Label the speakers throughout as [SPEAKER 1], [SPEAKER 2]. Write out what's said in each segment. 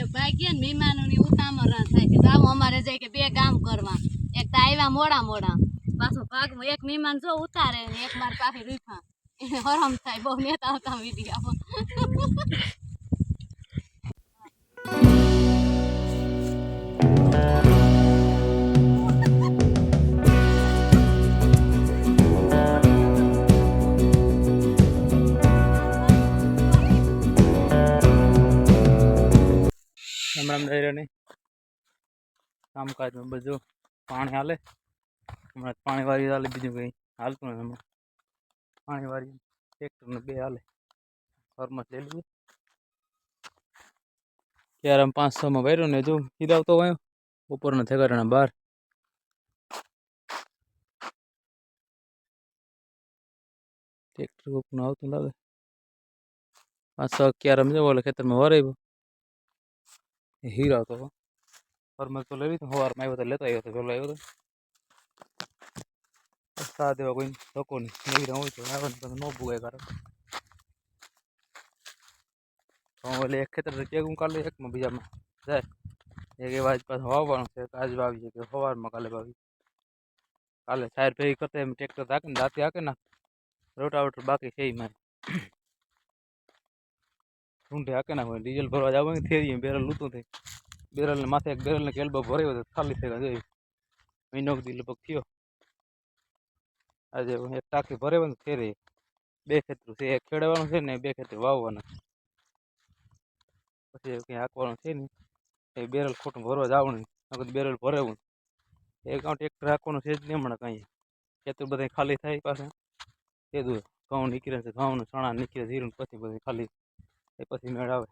[SPEAKER 1] એ ભાઈ ને મહેમાનોની ઉતામળ થાય કે જાવ અમારે જાય કે બે કામ કરવા. એક આવ્યા મોડા મોડા. પાછો ભાગમાં એક મહેમાન જો ઉતારે ને એક માર પાસે રીફા એને હરમ થાય, બહુ નેતા હતા વીડિયો
[SPEAKER 2] રામ રામ દૈરાની કામકાજમાં બધું પાણી હાલે હમણાં પાણી વાળી હાલે બીજું કંઈ હાલતું નથી હમણાં પાણી વાળી ટ્રેક્ટરને બે હાલે ઘરમાં લઈ લીધું ક્યારે આમ પાંચ છમાં વાર્યો ને જો હિરાવતો હોય બપોરના થગાડાના બાર ટ્રેક્ટર કોકનું આવતું લાગે પાંચ છ ક્યારે આમ જવો એટલે ખેતરમાં વરાવ્યો એ હીરા હતો ફરમલ તો લઈ લીધું સવારમાં આવ્યો તો લેતો આવ્યો હતો પેલો આવ્યો હતો સા દેવા કોઈ ધક્કો નહીં હીરા હોય તો આવે ને તમે ન ભૂગાય કારણ તો એટલે એક ખેતર ચેકું કાલે એકમાં બીજામાં જાય એક એવા આજ પાછું વાવવાનું છે તો આજ વાવી છે કે સવારમાં કાલે વાવી કાલે સાઈડ ભેગી કરતા એમ ટ્રેક્ટર હાકે ને દાંતી હાકે ને રોટાવેટર બાકી છે એમાં ઊંઢે હાકે ના હોય, ડીઝલ ભરવા જાવ ને થેરી બેરલ લૂતું થઈ. બેરલને માથે એક બેરલને કેલબો ભર્યો તો ખાલી થઈ ગયો મહિનો સુધી લગભગ થયો. આજે એક ટાંકી ભરે ને થેરી બે ખેતરું છે, એક ખેડવાનું છે ને બે ખેતર વાવવાના. પછી કંઈ હાંકવાનું છે ને એ બેરલ ખોટું ભરવા જવાનું નકર બેરલ ભરેવું એક ટ્રેક્ટર છે જ નહીં હમણાં કાંઈ. ખેતર બધા ખાલી થાય પાછા. એ દૂર ઘઉં નીકળે છે ઘઉં ચણા નીકળે જીરું પછી બધું ખાલી. એ પછી મેળ આવે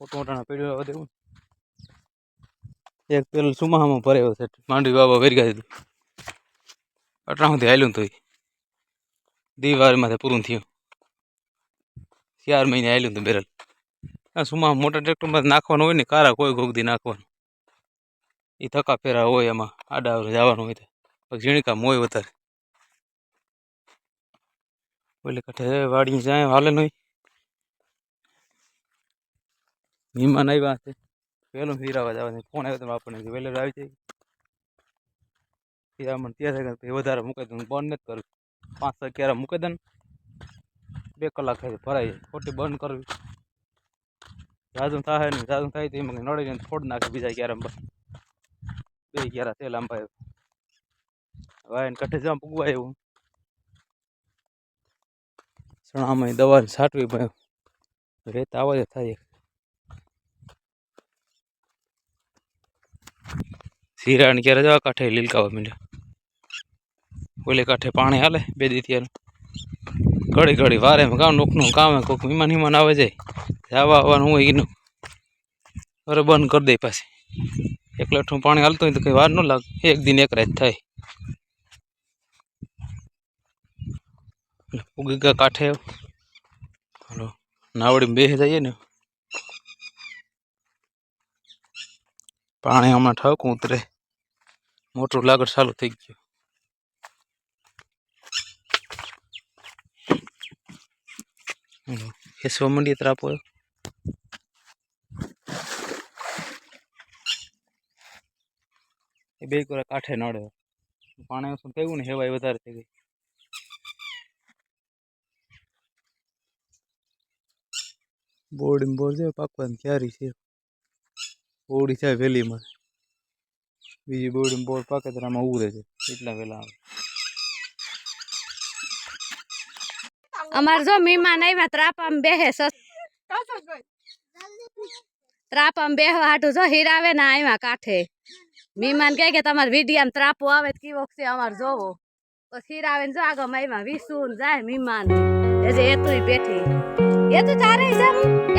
[SPEAKER 2] મોટા મોટાના પેઢીઓ આવે દેવું એક પેલું સુમાહામાં ભરેલો છે. માંડવી બાબા વેરગા દીધું. અટલા સુધી હાલ્યું તો દિવાળીમાંથી પૂરું થયું. ચાર મહિને હાલ્યું હતું બેરલ. આ સુમા મોટા ટ્રેક્ટરમાં નાખવાનું હોય ને, કારા કોઈ ગોગદી નાખવાનું. એ થકા ફેરા હોય એમાં, આડા જવાનું હોય તો. પછી ઝીણી કામ હોય વધારે. ઓલે કાંઠે વાડી જાય, હાલે નહીં મહેમાન આવ્યા છે. વહેલું હીરાવા જવાનું ફોન આવ્યો તમે આપણને કે આવી જાય. હીરામણ ત્યાં થાય વધારે મૂકી દઉં બંધ નથી કરવું પાંચ છ ક્યારે મૂકી દે બે કલાક થાય ભરાઈ જાય ખોટી બંધ કરવી. જાજુ થાય ને જાજુ થાય તો એમાં નડી ફોડ નાખે બીજા ક્યારે બે ક્યારે તેલ આંબા વાયન કઠે જવા પૂગવા એવું. સણામાં દવા છાંટવી ભાઈ રેત આવે થાય. સિરાણ ક્યારે જવા? કાંઠે લીલકાવા મીંડ્યા. ઓલે કાંઠે પાણી હાલે, બે દી ત્યાં ઘડી ઘડી વારે કામ નોકનું કામ કોઈક મહેમાન હિમાન આવે જાય. જવા આવવાનું હોય એનું. અરે બંધ કરી દે પાછી. એક લઠું પાણી હાલતું હોય તો કંઈ વાર ન લાગે. એક દિન એક રાત થાય. ઉગી ગયા કાંઠે. હલો નાવડી બે જઈએ ને. પાણી હમણાં ઠક ઉતરે. મોટું લાગડ ચાલુ થઈ ગયું. ખેંચવા માંડીએ ત્રાપો એ બે કોરા કાંઠે નડે. પાણી ઓછું થયું ને હેવાય વધારે થઈ ગઈ. બોર્ડ બોર છે, પાકવાની ક્યારી છે. ઓડી છે વેલીમાં. બીજી બોર્ડ બોર પાકે ત્યારે આમાં ઉગરે છે, એટલા વેલા આવે.
[SPEAKER 1] અમાર જો મહેમાન આવ્યા, ત્રાપામાં બેહે સસ બેહવા હાટું જો હીરાવે ને આવ્યા કાંઠે. મહેમાન કહે કે તમારે વિડિયામાં ત્રાપો આવે તો કેવો છે અમારે જોવો. તો હીરાવે ને જો આગળ આવ્યા, વિસુન જાય મહેમાન. એ જે એતુંય બેઠી. એ તો તારે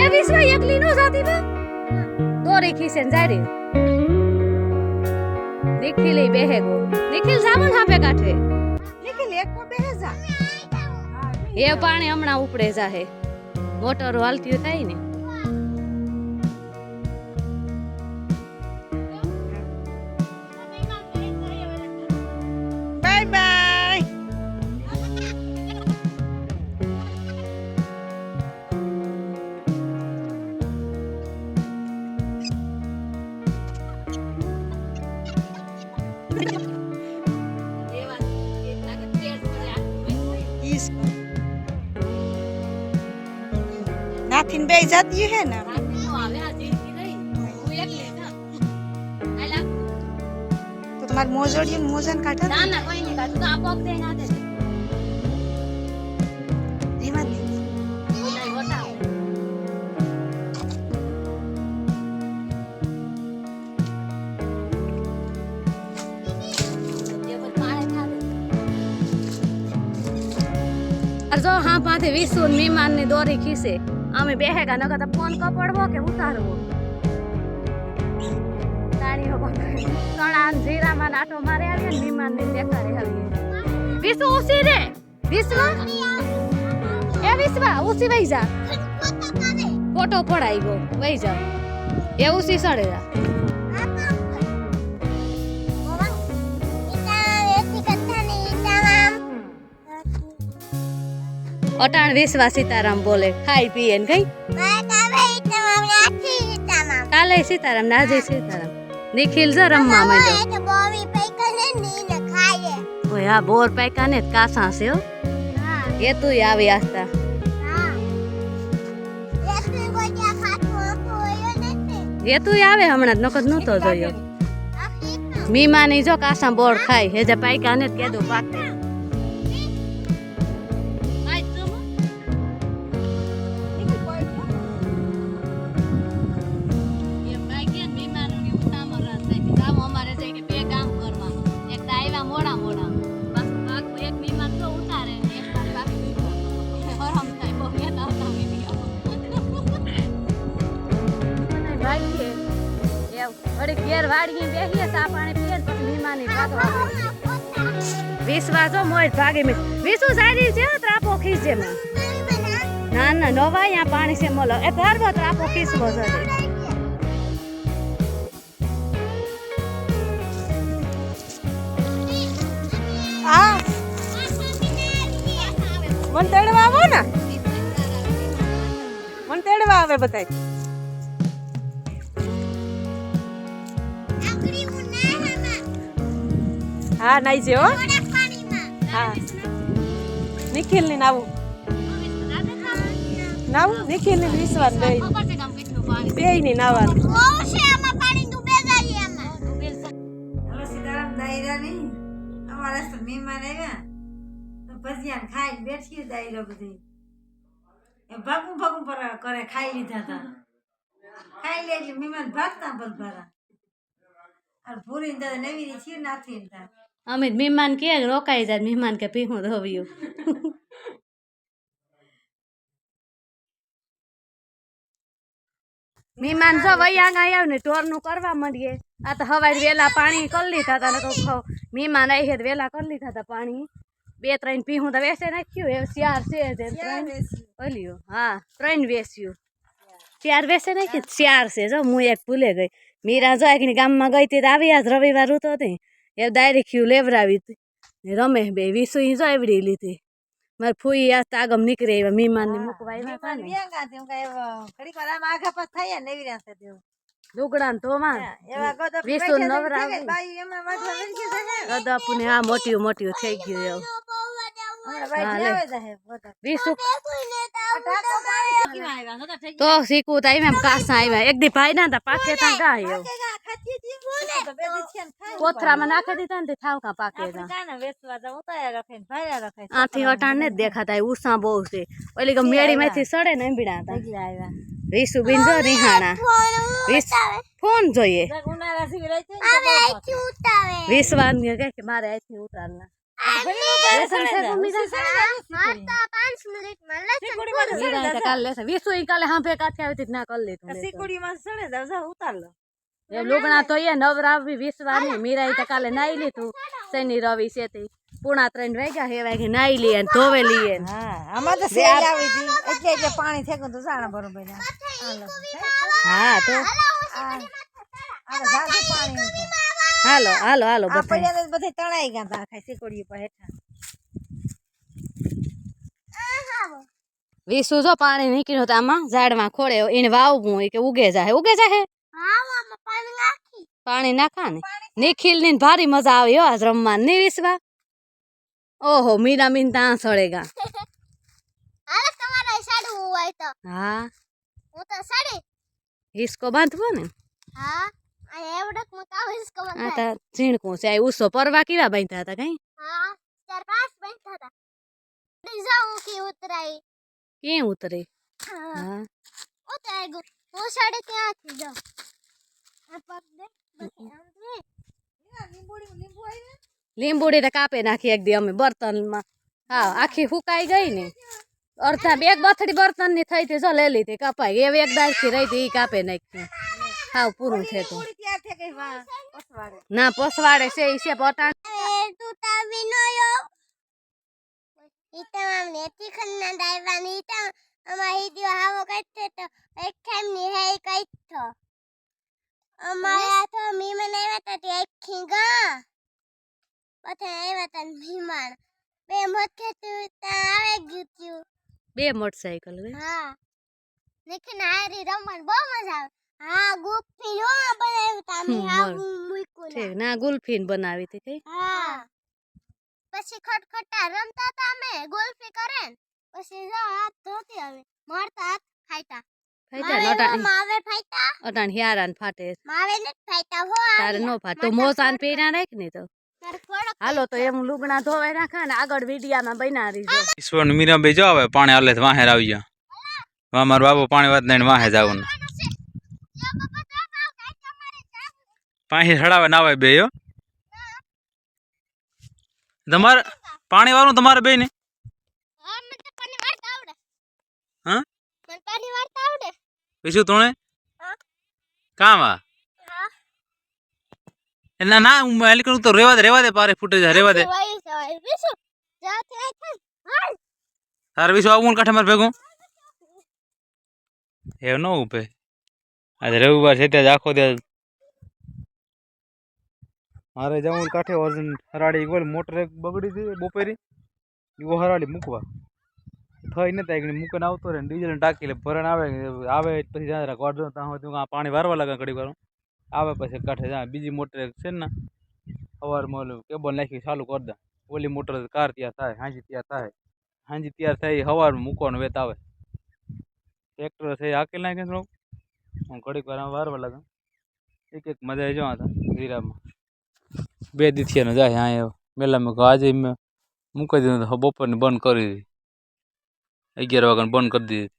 [SPEAKER 1] એ વિશ્વ એકલી નો જાતી દોરી ખીસે ને જાય નિખિલ બેહે ગો. નિખિલ જામન હાપે કાઠે.
[SPEAKER 3] નિખિલ એક કો બેહે જા.
[SPEAKER 1] એ પાણી હમણાં ઉપડે જાહે. મોટર હાલતી થાય ને.
[SPEAKER 3] બે જાતી હે ને
[SPEAKER 1] આવે આ જિંદગી રહી હું એકલી જ આલા
[SPEAKER 3] તો તમારે મોજોડિયું ને મોજાને કાઢે
[SPEAKER 1] ના ના કોઈ નહીં કાઢું તો આ પગ દે ના દે
[SPEAKER 3] એમાં જ નહીં.
[SPEAKER 1] નહીં હોતા અરે જો હા પાથી વિસુ મીમાનની દોરી ખીસે અમે બેહેગા ન તો ફોન કપડવો કે ઉતારવો? તાણીઓ સણા જીરામાં નાટો મારે આવીએ ને મીમાનની દેખાડે આવીએ. વિસુ ઉસી રે! વિશ્વ એ વિશ્વા ઉસી વહી જા. ફોટો પડાઈ ગયો. વહી જા. એ ઉસી સડે જા અટાણ વેસવા સીતારામ બોલે ખાઈ પીએ ને કઈ કાલે સીતારામ ને આજે સીતારામ. નિખિલ જો રમવા માંડ્યો. ઓય આ બોર પાકા ને કાસા છે એ તું આવી આસ્તા. એ તું આવે હમણાં જ નકર નહોતો જોયો. મીમાની જો કાસા બોર ખાય હેજે પાકા ને કેદું પાકે. વિશ્વાસ જો મોજ ભાગી મે વિસુ સારી છે ત્રાપો ખીસ મેં ના ના નવા અહીંયા પાણી છે મોલો. એ ભરવો ત્રાપો ખીચવો છે.
[SPEAKER 3] આ મન તેડવા આવો ને. મન તેડવા આવે બધાય. હા નાઈ છે હા. નિખિલ ને નાવું. નાવું નિખિલ ને વિશ્વાસ બે
[SPEAKER 4] મહેમાન આવ્યા. ભજીયા ખાઈ બેઠી દાયરો બધી. ભાગું ભાગું પર કરે ખાઈ લીધા હતા ખાઈ લે એટલે મહેમાન ભાગતા ભરભારા. અને ને દાદા નવી ખીર નાખી ને
[SPEAKER 1] અમે મહેમાન કે રોકાઈ જાય મહેમાન કે પીવું ધોવ્યું મહેમાન જો વૈયા આવ્યો ને ટોરનું કરવા માંડીએ આ તો હવાઈ વેલા પાણી કરી લીધા હતા ને મહેમાન આવી તો વેલા કરી લીધા હતા પાણી બે ત્રણ પીવું તો વેસે નાખ્યું એ ચાર છે જે ત્રણ ઓલ્યું હા ત્રણ વેસ્યું ચાર વેસે નાખ્યું ચાર છે જો હું એક ભૂલે ગઈ મીરા જો એકની ગામમાં ગઈ તો આવી આજ રવિવાર હતો હતી એ ડાયરેક્ટ ક્યુ લેવરાવી હતી. ને રમે બે વિસુ જો એવડી લીધી. મારે ફૂઈ આ તાગમ આગમ નીકળે એવા મહેમાન ને મૂકવા આવ્યા ને. લુગડા ને
[SPEAKER 4] એવા ગોદપ
[SPEAKER 1] વિસુ ને આ મોટી મોટી થઈ ગયું એવું. તો શીખવું તો એમ કાસ આવ્યા. એક દી ભાઈ ના પાકે તા ગાય કોથરામાં નાખી દીધા ને થાવ કા પાકે. આથી હટાણ ને જ દેખાતા ઉષા બહુ છે. ઓલી કે મેળી માંથી સડે ને એમબીડા હતા. રીસુ બિન જો રિહાણા. ફોન જોઈએ. વિશ્વાસ કે મારે અહીંથી ઉતારના લુગણા તો એ નવરાવી વિશ્વાની મીરા તો કાલે નાઈ લીધું. શનિ રવિ છે તે પૂણા ત્રણ વાગ્યા હે વાગે નાઈ લઈએ ધોવે લઈએ
[SPEAKER 4] હા, આમાં તો સેલ આવી હતી. એટલે એટલે પાણી તો બરોબર
[SPEAKER 1] હા તો
[SPEAKER 4] આ- પાણી.
[SPEAKER 1] હાલો હાલો હાલો
[SPEAKER 4] આ
[SPEAKER 1] બધા
[SPEAKER 4] પડ્યા તો બધે તણાઈ ગયા તા આખા શીકુડી ઉપર હેઠા.
[SPEAKER 1] વિસુ જો પાણી નીકળ્યું હતું આમાં ઝાડમાં ખોડે એને વાવવું ઈ કે ઉગે જાહે ઉગે જાહે. પાણી નાખા ને નિખિલની ભારી મજા આવી હો આજ રમવાની નહીં વિશ્વા ઓહો મીરા મીન ત્યાં સળેગા હા
[SPEAKER 5] હું. તો સાડી
[SPEAKER 1] હિસકો બાંધવો ને?
[SPEAKER 5] હા. આ એવડકમાં કાવ હિસકો
[SPEAKER 1] આ
[SPEAKER 5] બંધાય
[SPEAKER 1] તા ઝીણકું છે આ ઉસો પરવા કેવા બાંધ્યા હતા કઈ?
[SPEAKER 5] હા ચાર પાંચ બેઠા હતા ડીઝાઉ કે ઉતરાઈ
[SPEAKER 1] ક્યાં ઉતરે?
[SPEAKER 5] હા.
[SPEAKER 1] હા.
[SPEAKER 5] ઉતરાઈ ગયું. હું સાડી ત્યાંથી જાઉં. આ પગ દે પછી આમ દે.
[SPEAKER 1] લીંબુડી તો કાપી નાખી એક દી અમે બર્તનમાં. હા આખી ફૂકાઈ ગઈ ને. અડધા બે એક બથડી બર્તનની થઈ હતી જો લઈ લીધી કપાઈ. એવી એક દાળથી રહી હતી કાપે કાપી નાખી. હાવ પૂરું તો.
[SPEAKER 4] પસવાડે.
[SPEAKER 1] ના પોસવાડે છે ઈ છે
[SPEAKER 5] પોતા તું દાઈવાની અમાર હાવો કઈતે તો એક ટાઈમની હે કઈતો અમારા તો મીમન આવ્યા તા તે એક ખીંગા. પછી આવ્યા તા મીમાન. બે મત તું તા આવે ગયું ત્યું
[SPEAKER 1] બે મોટરસાયકલ હા.
[SPEAKER 5] નિખિન હારી રમણ બહુ મજા આવે. હા ગુપ્પી નો બનાવ્યું તા હા
[SPEAKER 1] બરાબર.
[SPEAKER 5] મૂક્યું
[SPEAKER 1] ના ગુલ્ફીન બનાવી હતી કઈ?
[SPEAKER 5] હા. પછી ખટખટા રમતા તા અમે ગોલ્ફી કરે પછી જો હાથ ધોતી હવે. મારતા હાથ ફાયટા
[SPEAKER 1] ફાઈટા
[SPEAKER 5] માવે માવે ફાયટા
[SPEAKER 1] અટાણ હિયારાન ફાટે.
[SPEAKER 5] માવે ને ફાયટા હો
[SPEAKER 1] તારે નો ફાટ. તો મોસાન પહેર્યા રાખ ને તો. હાલો તો એમ લુગણા ધોવાઈ નાખા ને આગળ વિડિયામાં બનાવી જો.
[SPEAKER 2] ઈશ્વર ને મીરાભાઈ જો આવે પાણી હાલે વાહેર આવી ગયા. વા મારો બાપુ પાણી વાત નહીં વાહે જવાનું પાણી હડાવે ના આવે બે તમારે પાણી વાળું તમારે બે ને? પીછું તુણે. કામ આ? ના ના, હું હેલી કરું, તો રેવા દે રેવા દે, પારે ફૂટે જાય, રેવા દે. તારે વિશ્વ આવું કાંઠે મારે ભેગું? એવું ન ઉપે આજે રવિવાર છે, ત્યાં જ આખો ત્યાં મારે જવું કાંઠે અર્જન હરાડી ગોલ મોટર બગડી હતી બપોરી. એવો હરાડી મૂકવા. થઈ ને ત્યાં મૂકીને આવતો રહે ડીઝલ ટાંકી લે ભરણ આવે આવે પછી જાય જરાક ત્યાં હોય પાણી વારવા લાગે ઘડી વાર. આવે પછી કાંઠે જાય બીજી મોટર છે ને સવારમાં ઓલું કેબલ નાખી ચાલુ કરી દે. ઓલી મોટર કાર ત્યાં થાય, હાંજી ત્યાં થાય. હાંજી ત્યાં થાય સવારમાં મૂકવાનું વેત આવે. ટ્રેક્ટર છે આકેલ નાખે થોડુંક હું ઘડીક વાર વારવા લાગે. એક એક મજા જવા હતા હીરામાં. બે દીથિયાનો જાય, હા મેલામાં કહું આજે મેં મૂકી દીધું, તો બપોરને બંધ કરી દીધી. અગિયાર વાગ્યાને બંધ કરી દીધી.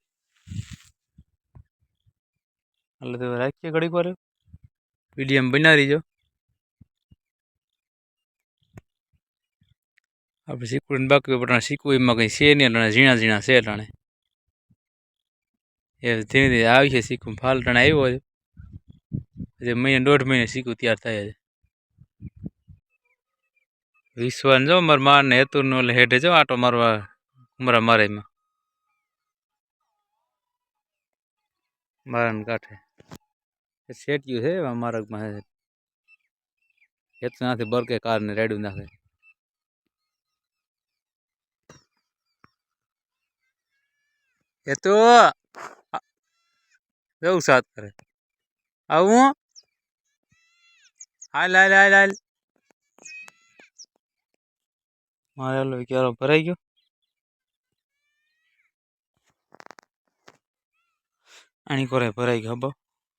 [SPEAKER 2] એટલે તો રાખીએ ઘડીક વાર. વિડીયમ બનાવી જો આપણે શીખવું બાકી પણ શીખવું એમાં કંઈ છે નહીં અટાણે ઝીણા ઝીણા છે અટાણે એ ધીરે ધીરે આવી છે શીખવું. ફાલ ટાણે આવ્યો છે મહિને દોઢ મહિને શીખવું, ત્યાર થાય છે વિશ્વાન જો મારા માર ને હેતુનો એટલે હેઠે જો આટો મારવા ઉમરા મારે એમાં મારા કાંઠે શેટ્યું છે, એમાં માર્ગમાં હેતુ નાથી બરકે કારને રેડ્યું નાખે. હેતુ જવું સાત કરે. આવું? હાલ હાલ હાલ હાલ. મારે ઓલો ક્યારો ભરાઈ ગયો. આની કોરે ભરાઈ ગયો હબો.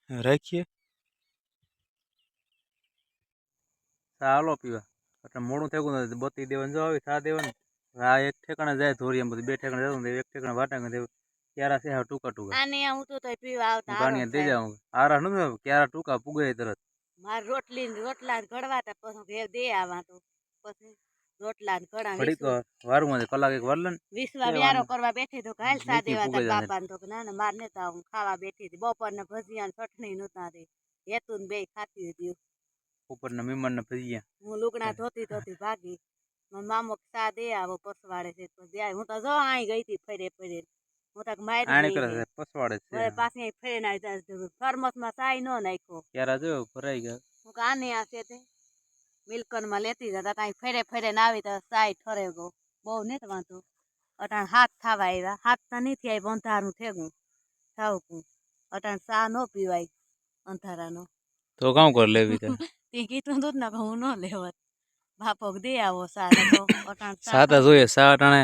[SPEAKER 2] રાખીએ. ચાલો પીવા. એટલે મોડું થયું નથી બત્તી દેવાનું જો આવી ચા દેવાનું. આ એક ઠેકાણે જાય ધોરી એમ બધું બે ઠેકાણે જતું એક ઠેકાણે વાટા દેવું ક્યારા છે હા ટૂંકા ટૂંકા.
[SPEAKER 1] આને હું તો તઈ પીવા આવતા
[SPEAKER 2] પાણી દઈ જાઉં આરા નું ક્યારા ટૂંકા પુગે તરત.
[SPEAKER 1] માર રોટલી રોટલા ને ઘડવા તા પછી ઘેર દે આવા તો પછી રોટલા ને ઘડા
[SPEAKER 2] ઘડીક વારું માં કલાક એક વરલે
[SPEAKER 1] વિશ્વા વ્યારો કરવા બેઠી તો કાલ સા દેવા બાપા તો ના ના માર નેતા હું ખાવા બેઠી હતી. બપોર ને ભજીયા ને ચટણી નહોતા દે. હેતુ ને બે ખાતી હતી.
[SPEAKER 2] ઉપરના મહેમાન ને ભજીયા.
[SPEAKER 1] હું લુગડા ધોતી ધોતી ભાગી. મામો કે સા દે આવો પસવાડે છે. તો જાય હું તો જો આઈ ગઈ હતી ફરે ફરે. હું તો મારી
[SPEAKER 2] આણે કરે છે પસવાડે છે
[SPEAKER 1] મારે પાસે ફરીને ના ફાર્મસમાં સાઈ નો નાખ્યો.
[SPEAKER 2] ક્યારા જો ફરાઈ ગયો.
[SPEAKER 1] હું કાને આ છે તે? મિલકનમાં લેતી જતા ત્યાં ફેરે ફેરે ને આવી તો સાઈ ઠરે ગો બહુ નહીં વાંધો. અટાણ હાથ થવા આવ્યા. હાથ તો નહીં થયા અંધારું થેગું થાવકું અટાણ સા ન પીવાય અંધારાનો.
[SPEAKER 2] તો કામ કર લેવી તે
[SPEAKER 1] તે કીધું દૂધ ના હું ન લેવત. બાપો દે આવો સા તો અટાણ સા
[SPEAKER 2] સાતા જોઈએ. સા ટાણે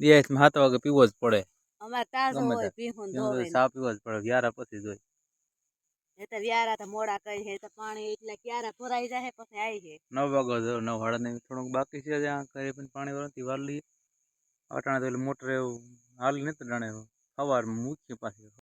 [SPEAKER 2] દિયાસ સાત વાગે પીવો જ પડે.
[SPEAKER 1] અમારે તાજો હોય
[SPEAKER 2] તે.
[SPEAKER 1] પીહું દોવે
[SPEAKER 2] સા પીવો જ પડે. વ્યારા પછી જોઈ
[SPEAKER 1] એ તો તો મોડા કઈ છે તો પાણી એટલે ક્યારે ભરાઈ જાય પછી આવી છે.
[SPEAKER 2] નવ વાગો નવ નવ, થોડુંક બાકી છે ત્યાં પણ વળતી વાર લઈએ તો એટલે મોટર એવું હાલ નથી જાણે સવાર મૂકી પાછી.